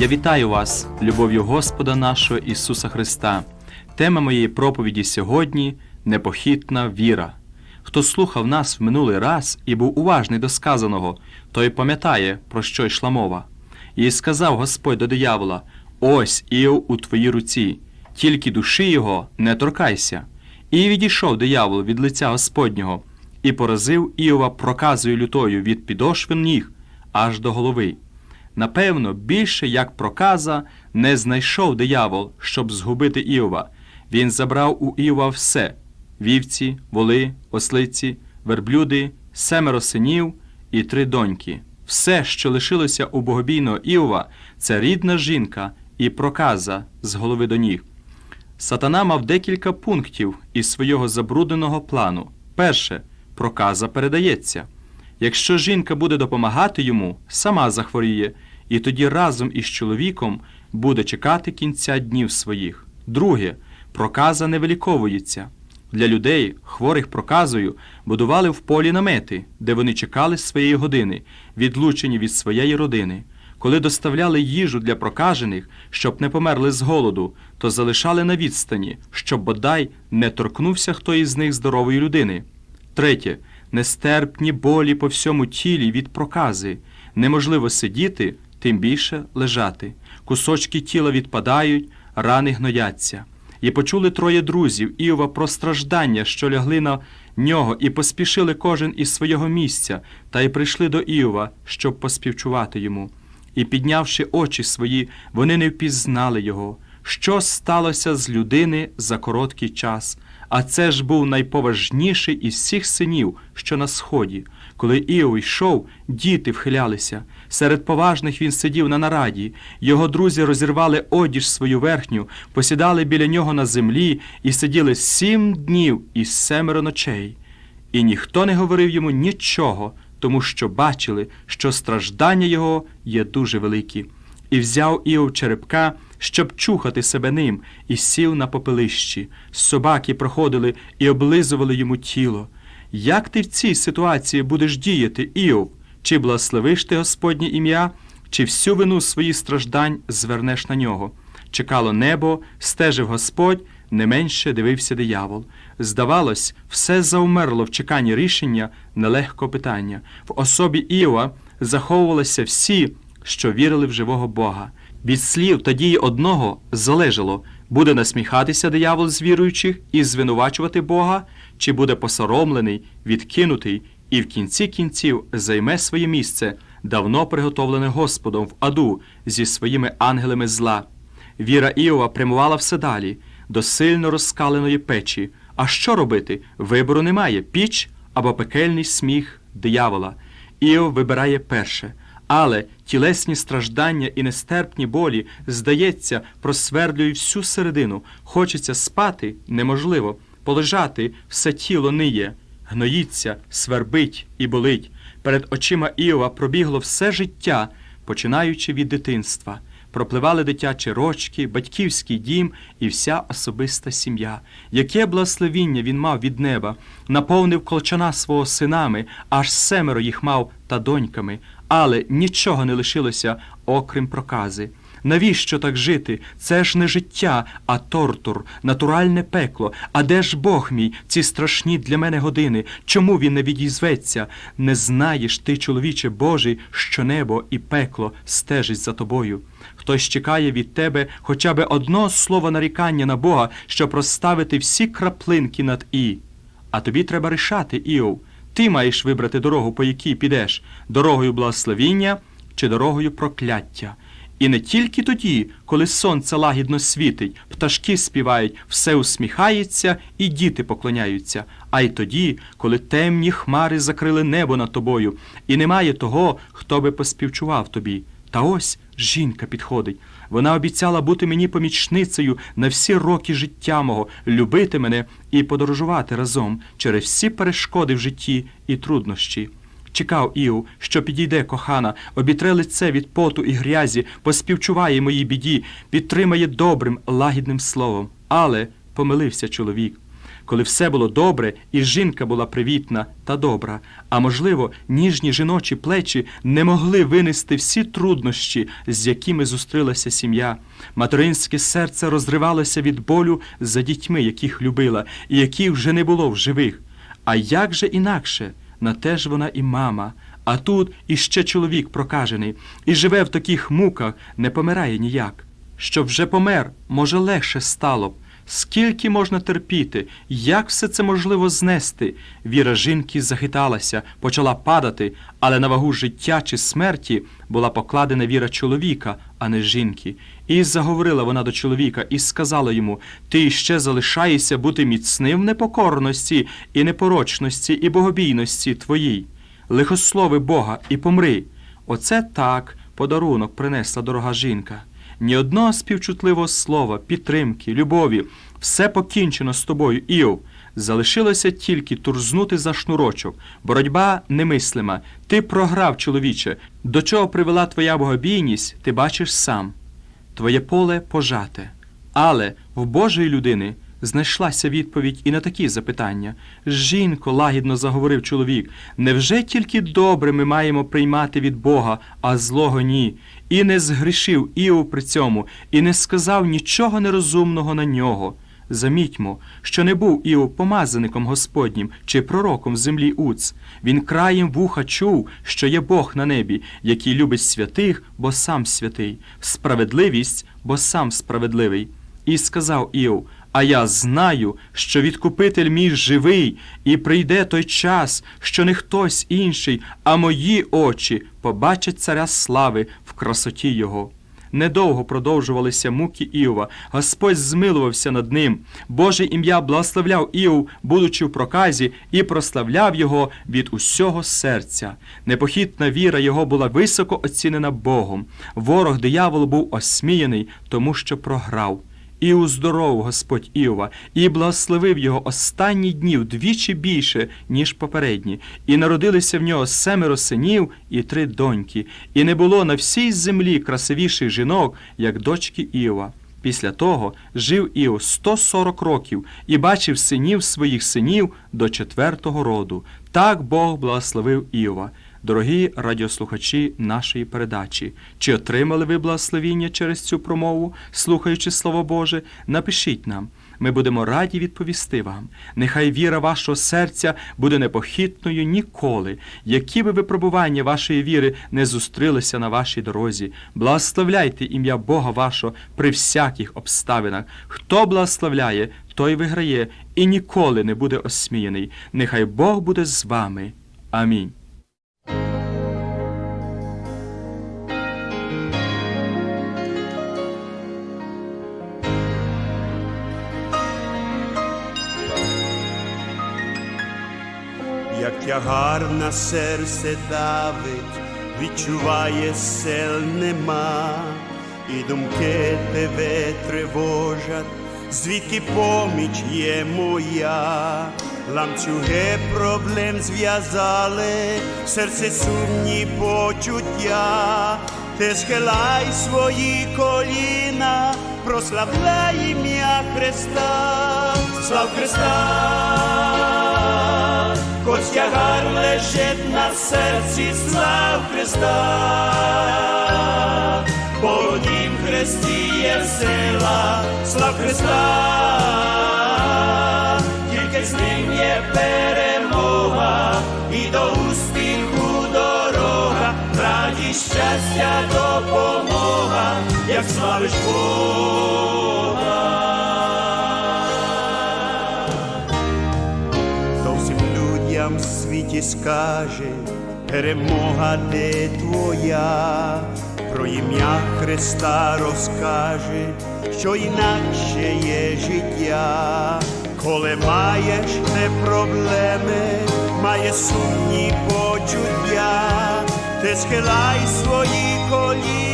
Я вітаю вас, любов'ю Господа нашого Ісуса Христа. Тема моєї проповіді сьогодні непохитна віра. Хто слухав нас в минулий раз і був уважний до сказаного, той пам'ятає, про що йшла мова. І сказав Господь до диявола: Ось Іов у твоїй руці, тільки душі його не торкайся. І відійшов диявол від лиця Господнього, і поразив Іова проказою лютою від підошви ніг аж до голови. Напевно, більше як проказа не знайшов диявол, щоб згубити Іова. Він забрав у Іова все вівці, воли, ослиці, верблюди, семеро синів і три доньки. Все, що лишилося у богобійного Іова, це рідна жінка і проказа з голови до ніг. Сатана мав декілька пунктів із свого забрудненого плану. Перше, проказа передається. Якщо жінка буде допомагати йому, сама захворіє, і тоді разом із чоловіком буде чекати кінця днів своїх. Друге, проказа не виліковується. Для людей, хворих проказою, будували в полі намети, де вони чекали своєї години, відлучені від своєї родини. Коли доставляли їжу для прокажених, щоб не померли з голоду, то залишали на відстані, щоб бодай не торкнувся хто із них здорової людини. Третє нестерпні болі по всьому тілі від прокази. Неможливо сидіти, тим більше лежати. Кусочки тіла відпадають, рани гнояться. І почули троє друзів Іова про страждання, що лягли на нього, і поспішили кожен із свого місця, та й прийшли до Іова, щоб поспівчувати йому. І, піднявши очі свої, вони не впізнали його. Що сталося з людини за короткий час? А це ж був найповажніший із всіх синів, що на сході. Коли Іов йшов, діти вхилялися. Серед поважних він сидів на нараді. Його друзі розірвали одіж свою верхню, посідали біля нього на землі і сиділи сім днів і семеро ночей. І ніхто не говорив йому нічого, тому що бачили, що страждання його є дуже великі. І взяв Іов черепка, щоб чухати себе ним, і сів на попелищі. Собаки проходили і облизували йому тіло. Як ти в цій ситуації будеш діяти, Іов? Чи благословиш ти Господнє ім'я, чи всю вину своїх страждань звернеш на нього? Чекало небо, стежив Господь, не менше дивився диявол. Здавалось, все заумерло в чеканні рішення нелегкого питання. В особі Іова заховувалися всі, що вірили в живого Бога. Від слів та дії одного залежало, буде насміхатися диявол з віруючих і звинувачувати Бога, чи буде посоромлений, відкинутий і в кінці кінців займе своє місце, давно приготовлене Господом в аду зі своїми ангелами зла. Віра Іова прямувала все далі, до сильно розкаленої печі. А що робити? Вибору немає піч або пекельний сміх диявола. Іов вибирає перше. Але тілесні страждання і нестерпні болі, здається, просвердлюють всю середину. Хочеться спати неможливо, полежати все тіло ниє, гноїться, свербить і болить. Перед очима Іова пробігло все життя, починаючи від дитинства. Пропливали дитячі рочки, батьківський дім і вся особиста сім'я. Яке благословіння він мав від неба, наповнив колчана свого синами, аж семеро їх мав та доньками, але нічого не лишилося, окрім прокази. Навіщо так жити? Це ж не життя, а тортур, натуральне пекло. А де ж Бог мій, ці страшні для мене години? Чому він не відізветься? Не знаєш ти, чоловіче Божий, що небо і пекло стежить за тобою. Хтось чекає від тебе хоча б одного слова нарікання на Бога, щоб розставити всі краплинки над і. А тобі треба рішати, Іов. Ти маєш вибрати дорогу, по якій підеш, дорогою благословіння чи дорогою прокляття. І не тільки тоді, коли сонце лагідно світить, пташки співають, все усміхається і діти поклоняються, а й тоді, коли темні хмари закрили небо над тобою, і немає того, хто би поспівчував тобі. Та ось жінка підходить. Вона обіцяла бути мені помічницею на всі роки життя мого, любити мене і подорожувати разом через всі перешкоди в житті і труднощі. Чекав Іу, що підійде кохана, обітре лице від поту і грязі, поспівчуває моїй біді, підтримає добрим, лагідним словом. Але помилився чоловік. Коли все було добре, і жінка була привітна та добра. А можливо, ніжні жіночі плечі не могли винести всі труднощі, з якими зустрілася сім'я. Материнське серце розривалося від болю за дітьми, яких любила, і яких вже не було в живих. А як же інакше? На те ж вона і мама. А тут іще чоловік прокажений, і живе в таких муках, не помирає ніяк. Щоб вже помер, може, легше стало б. Скільки можна терпіти, як все це можливо знести? Віра жінки захиталася, почала падати, але на вагу життя чи смерті була покладена віра чоловіка, а не жінки. І заговорила вона до чоловіка і сказала йому: Ти ще залишаєшся бути міцним в непокорності і непорочності, і богобійності твоїй. Лихослови Бога і помри. Оце так подарунок принесла дорога жінка. Ні одного співчутливого слова, підтримки, любові, все покінчено з тобою, Іов. Залишилося тільки турзнути за шнурочок. Боротьба немислима. Ти програв, чоловіче. До чого привела твоя богобійність, ти бачиш сам. Твоє поле пожате. Але в Божої людини знайшлася відповідь і на такі запитання. Жінко, лагідно заговорив чоловік, невже тільки добре ми маємо приймати від Бога, а злого ні? І не згрішив Іов при цьому, і не сказав нічого нерозумного на нього. Замітьмо, що не був Іов помазаником Господнім чи пророком землі Уц. Він краєм вуха чув, що є Бог на небі, який любить святих, бо сам святий, справедливість, бо сам справедливий. І сказав Іов, а я знаю, що відкупитель мій живий, і прийде той час, що не хтось інший, а мої очі побачать царя слави в красоті його. Недовго продовжувалися муки Іова. Господь змилувався над ним. Боже ім'я благословляв Іов, будучи в проказі, і прославляв його від усього серця. Непохитна віра його була високо оцінена Богом. Ворог диявол був осміяний, тому що програв. І уздоровив Господь Іова, і благословив його останні дні вдвічі більше, ніж попередні, і народилися в нього семеро синів і три доньки, і не було на всій землі красивіших жінок, як дочки Іова. Після того жив Іов 140 років і бачив синів своїх синів до четвертого роду. Так Бог благословив Іова. Дорогі радіослухачі нашої передачі, чи отримали ви благословіння через цю промову, слухаючи Слово Боже, напишіть нам. Ми будемо раді відповісти вам. Нехай віра вашого серця буде непохитною ніколи, які би випробування вашої віри не зустрілися на вашій дорозі. Благословляйте ім'я Бога вашого при всяких обставинах. Хто благословляє, той виграє і ніколи не буде осміяний. Нехай Бог буде з вами. Амінь. Як тягар на серце давить, відчуває сил нема, і думки тебе тривожать, звідки поміч є моя, ланцюги проблем зв'язали, серце сумні почуття, ти схилай свої коліна, прославляй ім'я Христа, слав Христа хоч тягар лежить на серці слав Христа, в нім Христі є сила, слав Христа, тільки з ним є перемога і до успіху дорога, радість, щастя, допомога, як славиш Бога. Людям в світі скаже, перемога де твоя, про ім'я Христа розкаже, що інакше є життя, коли маєш не проблеми, має сумні почуття, ти схилай свої коліна.